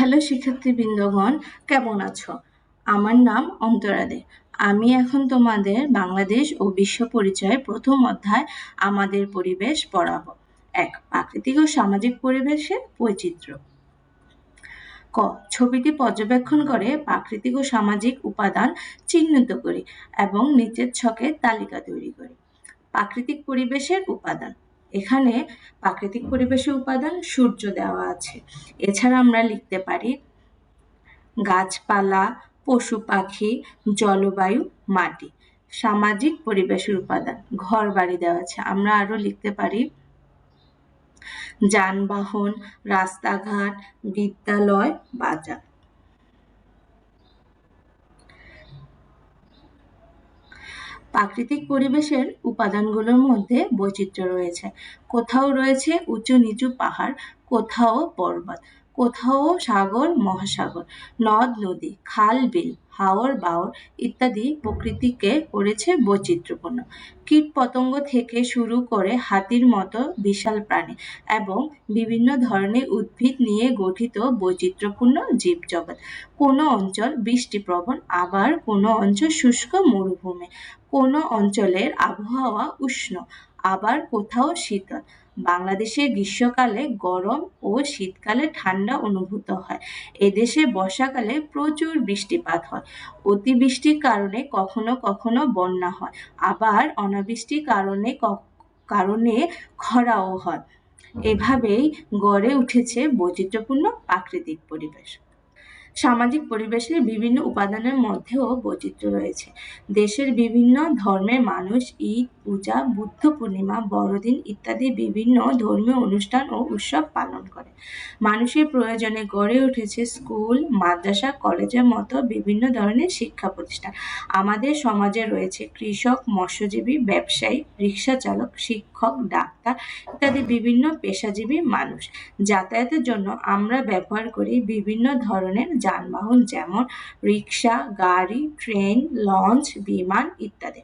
Hello শিক্ষার্থী শিক্ষার্থীবৃন্দগণ কেমন আছো? আমার নাম অন্তরা দে আমি এখন তোমাদের বাংলাদেশ ও বিশ্ব পরিচয় প্রথম অধ্যায় আমাদের পরিবেশ পড়াবো। এক, প্রাকৃতিক ও সামাজিক পরিবেশের বৈচিত্র্য। ক, ছবিটি পর্যবেক্ষণ করে প্রাকৃতিক ও সামাজিক উপাদান চিহ্নিত করি এবং নিচের ছকে তালিকা তৈরি করি। প্রাকৃতিক পরিবেশের উপাদান। এখানে প্রাকৃতিক পরিবেশের উপাদান সূর্য দেওয়া আছে। এছাড়া আমরা লিখতে পারি, গাছপালা, পশু পাখি, জলবায়ু, মাটি। সামাজিক পরিবেশের উপাদান ঘর বাড়ি দেওয়া আছে। আমরা আরও লিখতে পারি, যানবাহন, রাস্তাঘাট, বিদ্যালয়, বাজার। প্রাকৃতিক পরিবেশের উপাদানগুলোর মধ্যে বৈচিত্র্য রয়েছে। কোথাও রয়েছে উঁচু নিচু পাহাড় কোথাও পর্বত। কোথাও সাগর, মহাসাগর, নদ, নদী, খাল, বিল, হাওর, বাওর ইত্যাদি প্রকৃতিকে করেছে বৈচিত্র্যপূর্ণ। কীট পতঙ্গ থেকে শুরু করে হাতির মতো বিশাল প্রাণী এবং বিভিন্ন ধরনের উদ্ভিদ নিয়ে গঠিত বৈচিত্র্যপূর্ণ জীবজগৎ। কোনো অঞ্চল বৃষ্টিপ্রবণ, আবার কোনো অঞ্চল শুষ্ক মরুভূমি। কোনো অঞ্চলের আবহাওয়া উষ্ণ। আবার কোথাও শীতল। বাংলাদেশে গ্রীষ্মকালে গরম ও শীতকালে ঠান্ডা অনুভূত হয়। এদেশে বর্ষাকালে প্রচুর বৃষ্টিপাত হয়। অতিবৃষ্টির কারণে কখনো কখনো বন্যা হয়। আবার অনাবৃষ্টির কারণে কারণে খরাও হয়। এভাবেই গড়ে উঠেছে বৈচিত্র্যপূর্ণ প্রাকৃতিক পরিবেশ। সামাজিক পরিবেশের বিভিন্ন উপাদানের মধ্যেও বৈচিত্র্য রয়েছে। দেশের বিভিন্ন ধর্মের মানুষ ঈদ, পূজা, বুদ্ধ পূর্ণিমা, বড়দিন ইত্যাদি বিভিন্ন ধর্মীয় অনুষ্ঠান ও উৎসব পালন করে। মানুষের প্রয়োজনে গড়ে উঠেছে স্কুল, মাদ্রাসা, কলেজের মতো বিভিন্ন ধরনের শিক্ষা প্রতিষ্ঠান। আমাদের সমাজে রয়েছে কৃষক, মৎস্যজীবী, ব্যবসায়ী, রিক্সা চালক, শিক্ষক, ডাক্তার ইত্যাদি বিভিন্ন পেশাজীবী মানুষ। যাতায়াতের জন্য আমরা ব্যবহার করি বিভিন্ন ধরনের যানবাহন যেমন রিক্সা, গাড়ি, ট্রেন, লঞ্চ, বিমান ইত্যাদি।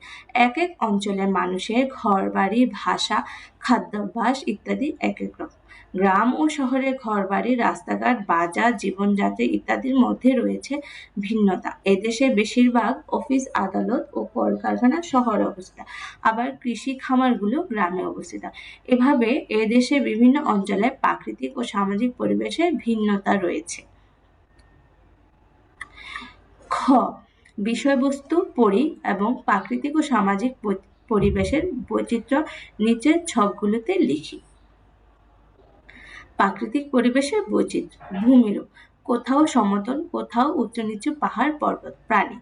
এক এক অঞ্চলের মানুষের ঘর বাড়ি ভাষা, খাদ্যাভ্যাস ইত্যাদি এক এক রকম। গ্রাম ও শহরের ঘরবাড়ি, রাস্তাঘাট, বাজার, জীবনযাত্রা ইত্যাদির মধ্যে রয়েছে ভিন্নতা। এদেশে বেশিরভাগ অফিস, আদালত ও কলকারখানা শহরে অবস্থিত। আবার কৃষি খামারগুলো গ্রামে অবস্থিত। এভাবে এদেশে বিভিন্ন অঞ্চলে প্রাকৃতিক ও সামাজিক পরিবেশে ভিন্নতা রয়েছে। খ, বিষয়বস্তু পড়ি এবং প্রাকৃতিক ও সামাজিক পরিবেশের বৈচিত্র্য নিচের ছকগুলোতে লিখি। প্রাকৃতিক পরিবেশের বৈচিত্র্য, ভূমিরূপ, কোথাও সমতল, কোথাও উঁচু নিচু পাহাড়, পর্বত, প্রাণী।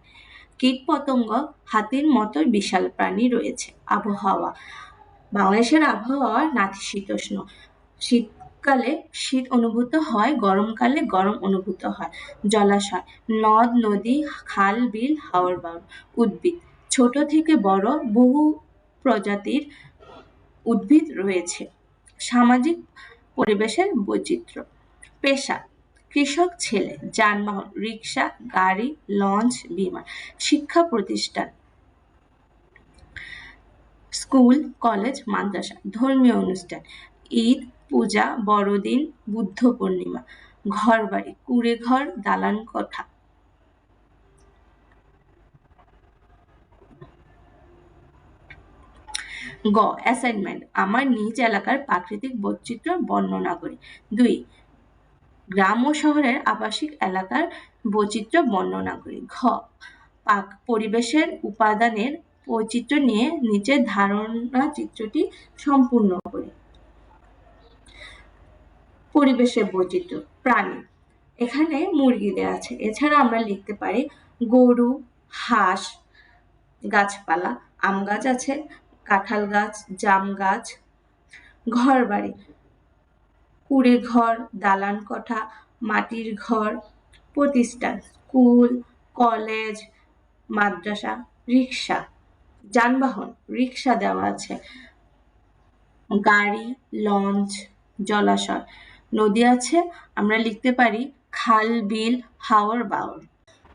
কীট পতঙ্গ হাতির মতো বিশাল প্রাণী রয়েছে। আবহাওয়া, বাংলাদেশের আবহাওয়া নাতিশীতোষ্ণ। শীত শীতকালে শীত অনুভূত হয়, গরমকালে গরম অনুভূত হয়। জলাশয়, নদ, নদী, খাল, বিল, হাওর বাউর উদ্ভিদ। ছোট থেকে বড় বহু প্রজাতির উদ্ভিদ রয়েছে। সামাজিক পরিবেশের বৈচিত্র্য। পেশা, কৃষক ছেলে, যানবাহন, রিক্সা, গাড়ি, লঞ্চ, বিমান, শিক্ষা প্রতিষ্ঠান, স্কুল, কলেজ, মাদ্রাসা, ধর্মীয় অনুষ্ঠান ঈদ, পূজা, বড়দিন, বুদ্ধ পূর্ণিমা ঘর বাড়ি কুড়ে ঘর দালান কোঠা। গ অ্যাসাইনমেন্ট আমার নিজ এলাকার প্রাকৃতিক বৈচিত্র্য বর্ণনা করি। দুই, গ্রাম ও শহরের আবাসিক এলাকার বৈচিত্র্য বর্ণনা করি। ঘ, পাক পরিবেশের উপাদানের বৈচিত্র্য নিয়ে নিচের ধারণা চিত্রটি সম্পূর্ণ করি। পরিবেশের বৈচিত্র্য, প্রাণী। এখানে মুরগি দেওয়া আছে। এছাড়া আমরা লিখতে পারি গরু, হাঁস, গাছপালা, আম গাছ আছে, কাঁঠাল গাছ, জাম গাছ ঘর বাড়ি কুড়ে ঘর দালান কোঠা, মাটির ঘর, প্রতিষ্ঠান, স্কুল, কলেজ, মাদ্রাসা রিক্সা যানবাহন রিক্সা দেওয়া আছে, গাড়ি, লঞ্চ, জলাশয়। নদী আছে, আমরা লিখতে পারি খাল, বিল, হাওর, বাওর।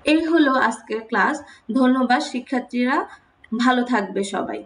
এই হলো আজকের ক্লাস। ধন্যবাদ, শিক্ষার্থীরা। ভালো থাকবে সবাই।